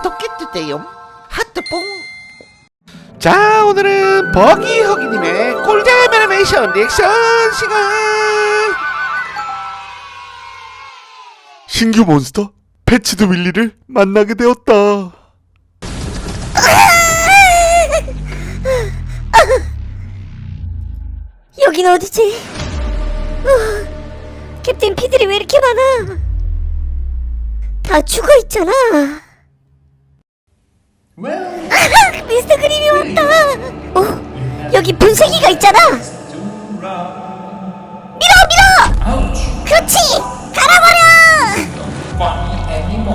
구독해주세요 하트뽕 자 오늘은 버기 허기님의 꿀잼 애니메이션 리액션 시간 신규 몬스터 패치드 윌리를 만나게 되었다. 여긴 어디지? 어, 캡틴 피들이 왜 이렇게 많아? 다 죽어 있잖아. 아, 미스터 그림이 왔다. 어, 여기 분쇄기가 있잖아. 밀어, 밀어. 그렇지. 갈아버려.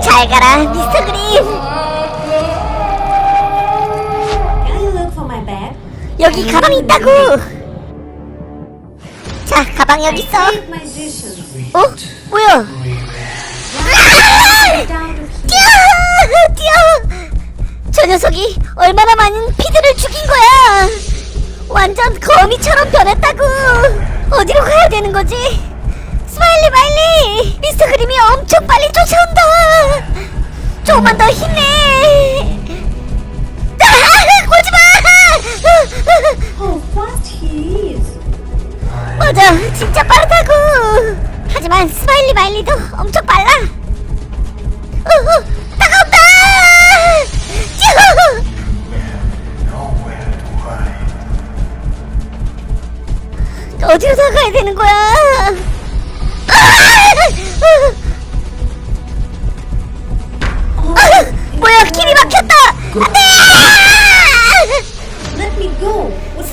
잘 가라, 미스터 그림. 여기 가방이 있다고. 자, 가방 여기 있어. 어? 뭐야? Down to 뛰어! 뛰어! 저 녀석이 얼마나 많은 피드를 죽인 거야! 완전 거미처럼 변했다고! 어디로 가야 되는 거지? 스마일리 마일리! 미스터 그림이 엄청 빨리 쫓아온다! 조금만 더 힘내! 아! 오지 마! Oh? 맞아, 진짜 빠르다고. 하지만 스마일리 마일리도 엄청 빨라. 어, 어, 어디로 나가야 되는 거야? 아! 아! 뭐야, 길이 막혔다. 안돼!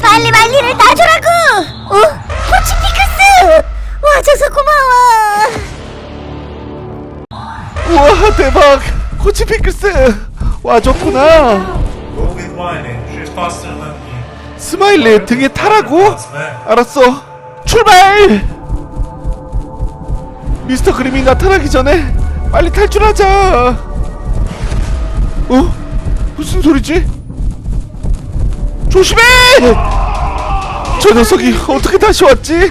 빨리 말리를 놔주라고! 어? 코치 피크스! 와줘서 고마워! 우와 대박! 코치 피클스 와줬구나. 스마일리 등에 타라고? 알았어. 출발! 미스터 그림이 나타나기 전에 빨리 탈출하자. 어? 무슨 소리지? 조심해! 저 녀석이 어떻게 다시 왔지?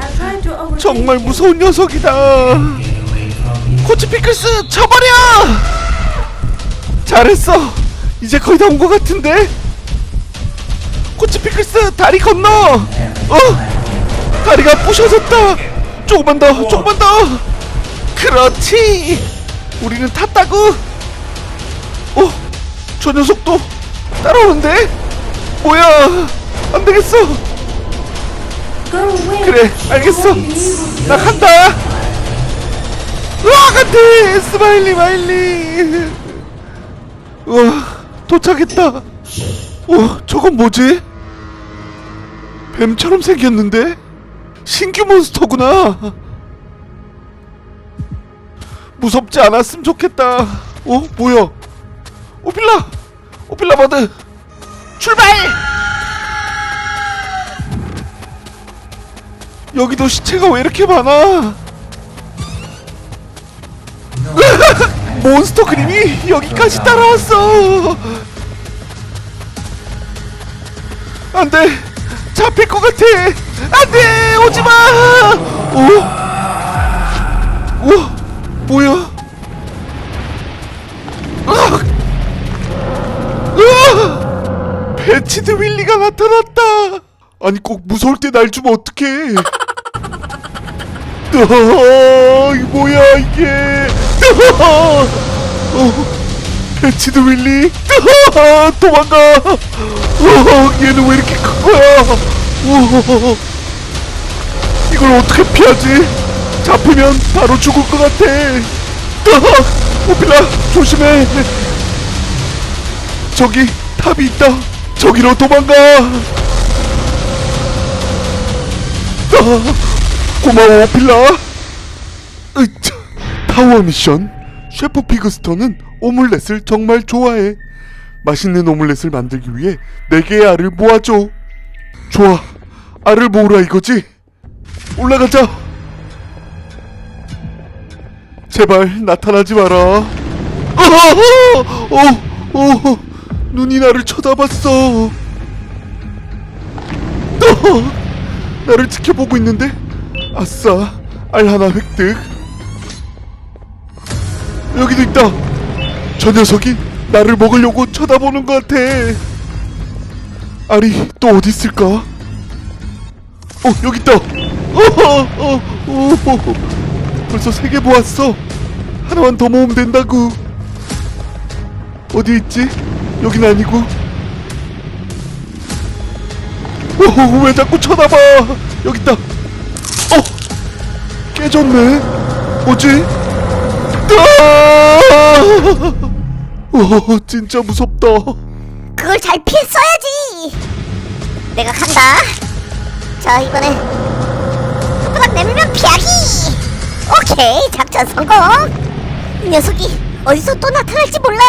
정말. 무서운 녀석이다. 코치 피클스 쳐버려! 잘했어. 이제 거의 다 온 것 같은데. 코치 피클스 다리 건너. 어? 다리가 부셔졌다. 조금만 더, 조금만 더. 그렇지. 우리는 탔다고. 어? 저 녀석도 따라오는데? 뭐야? 안 되겠어. Go away. 그래, 알겠어. 나 간다. 으아, 간대. 스마일리 마일리. 우와, 도착했다. 어, 저건 뭐지? 뱀처럼 생겼는데? 신규 몬스터구나. 무섭지 않았으면 좋겠다. 어, 뭐야? 오빌라, 오빌라 버드, 출발! 여기도 시체가 왜 이렇게 많아? 몬스터 그림이 여기까지 따라왔어. 안돼, 잡힐 것 같아. 안돼, 마. 오, 오, 뭐야? 아, 으아! 배치드 윌리가 나타났다. 아니 꼭 무서울 때 날 주면 어떡해? 어, 이 뭐야 이게? 어, 배치드 윌리? 어, 도망가! 어, 얘는 왜 이렇게 큰 거야? 어, 이걸 어떻게 피하지? 잡히면 바로 죽을 것 같아. 어, 오필라 조심해. 저기 탑이 있다. 저기로 도망가. 아, 고마워 필라 으차, 파워 미션 셰프 피그스터는 오믈렛을 정말 좋아해 맛있는 오믈렛을 만들기 위해 네 개의 알을 모아줘 좋아 알을 모으라 이거지 올라가자 제발 나타나지 마라 어, 어, 어, 눈이 나를 쳐다봤어 어, 나를 지켜보고 있는데? 아싸, 알 하나 획득. 여기도 있다. 저 녀석이 나를 먹으려고 쳐다보는 것 같아. 아리 또 어디 있을까? 어 여기 있다. 어, 어, 어, 어. 벌써 세 개 모았어. 하나만 더 모으면 된다고. 어디 있지? 여긴 아니고. 어, 왜 자꾸 쳐다봐? 여기 있다. 어, 깨졌네. 뭐지? 아! 어, 진짜 무섭다. 그걸 잘 피했어야지. 내가 간다. 자 이번에 오케이 작전 성공. 이 녀석이 어디서 또 나타날지 몰라.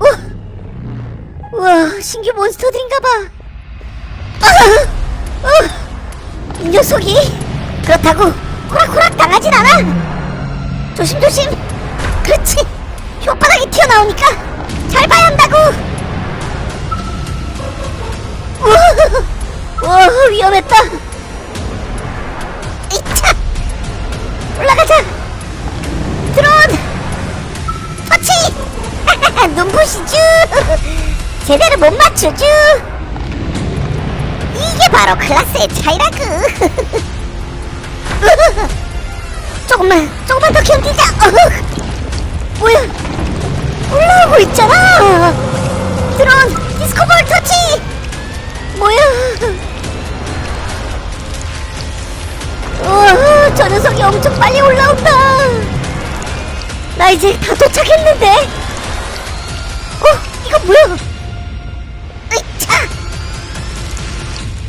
우, 우와 신규 몬스터들인가봐. 아, 어, 이 녀석이 그렇다고 호락호락 당하진 않아. 조심조심. 그렇지. 혓바닥이 튀어나오니까 잘 봐야 한다고. 우와, 우와 위험했다. 올라가자. 드론 터치. 눈부시쥬. 제대로 못 맞추쥬. 이게 바로 클래스의 차이라구. 조금만, 조금만 더 견디자. 뭐야? 올라오고 있잖아. 드론 디스코볼 터치. 뭐야? 저 녀석이 엄청 빨리 올라온다. 나 이제 다 도착했는데. 어, 이거 뭐야? 으차!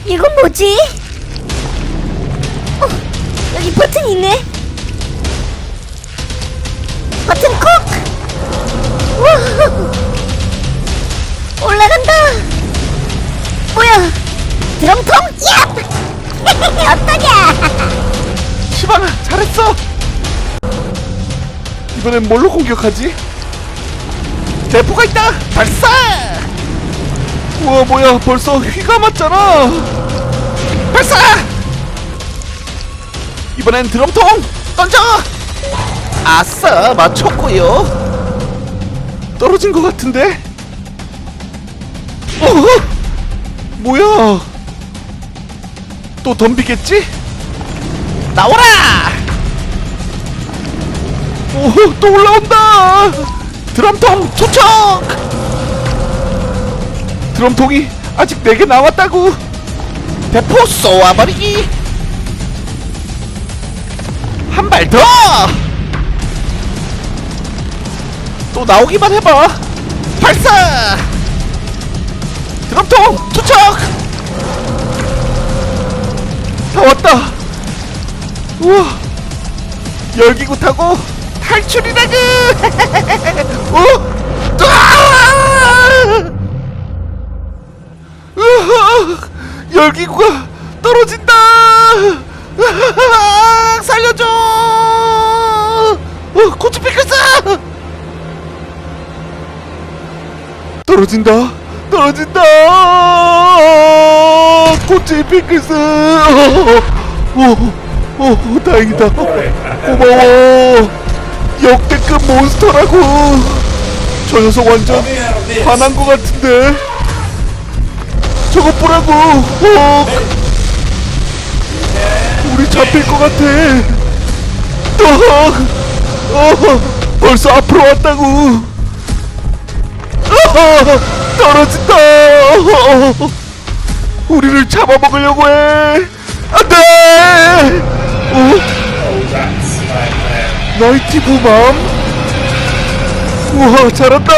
이건 뭐지? 어, 여기 버튼이 있네. 버튼 콕! 우와! 올라간다! 뭐야? 드럼통? 야! 어떠냐? 시바나 잘했어. 이번엔 뭘로 공격하지? 대포가 있다. 발사. 우와 뭐야 벌써 휘가 맞잖아. 발사. 이번엔 드럼통 던져. 아싸 맞췄고요. 떨어진 것 같은데? 어? 뭐야? 또 덤비겠지? 나오라. 오, 또 올라온다! 드럼통 투척. 드럼통이 아직 4개 남았다고! 대포 쏘아버리기. 한 발 더. 또 나오기만 해봐. 발사. 드럼통 투척. 다 왔다! 우와! 열기구 타고 탈출이라그. 어? 으아! 열기구가 떨어진다! 살려줘. 어, 코치 피클스. 떨어진다! 떨어진다! 핑크스! 오, 오, 다행이다. 고마워. 역대급 몬스터라고. 저 녀석 완전 화난 것 같은데. 저것 보라고. 어. 우리 잡힐 것 같아. 어, 어, 벌써 앞으로 왔다고. 어, 떨어진다. 어, 우리를 잡아먹으려고 해. 안 돼. 어? 나이티 부맘. 우와 잘한다.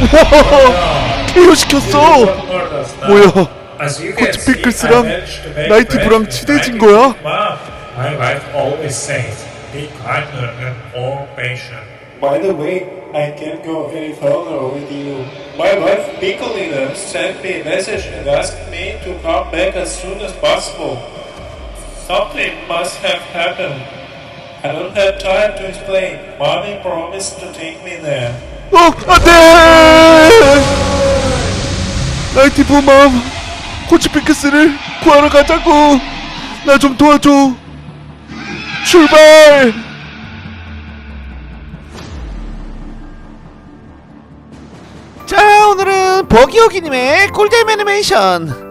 우와 KO 시켰어. 뭐야? 코치 피클스랑 나이티브랑 친해진 거야? My wife always says, be kinder and more patient. By the way, I can't go any further with you. My wife Picolina sent me a message and asked me to come back as soon as possible. Something must have happened. I don't have time to explain. Mommy promised to take me there. 어, 안 돼! 나이티브 맘, 코치 핑크스를 구하러 가자고! 나 좀 도와줘! 출발! 자, 오늘은 버기오기님의 꿀잼 애니메이션!